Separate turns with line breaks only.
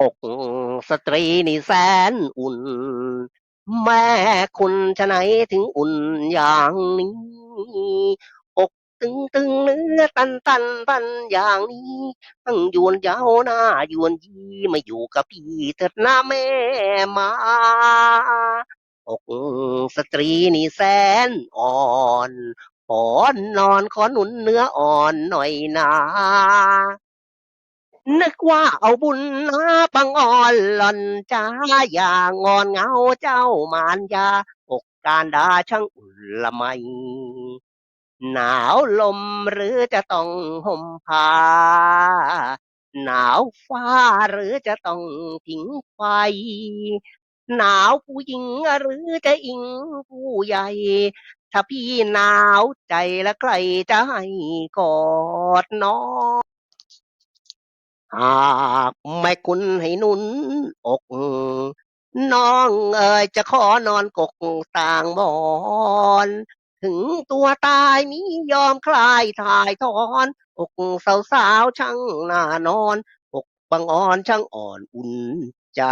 อกสตรีนี่แสนอุ่น แม่คุณชะไหนถึงอุ่นอย่างนี้ อกตึงตึงเนื้อตันตันตันอย่างนี้ทั้งยวนยาวหน้ายวนยีมาอยู่กับพี่เถิดนะแม่มา อกสตรีนี่แสนอ่อนขอนอนขอหนุนเนื้ออ่อนหน่อยนา นึกว่าเอาบุญนะบังอ่อนหล่อนจ้าอย่างอนเงาเจ้ามารยาอกการดาช่างอุ่นละไม หนาวลมหรือจะต้องห่มผ้าหนาวฟ้าหรือจะต้องผิงไฟ หนาวผู้หญิงหรือจะอิงผู้ใหญ่ ถ้าพี่หนาวใจและใครจะให้กอดน้อง หากไม่คุณให้หนุนอก น้องเอ๋ยจะขอนอนกกต่างหมอน ถึงตัวตายนี้ยอมคลายถ่ายถอน อกสาวสาวช่างน่านอน อกบางอ่อนช่างอ่อนอุ่นใจ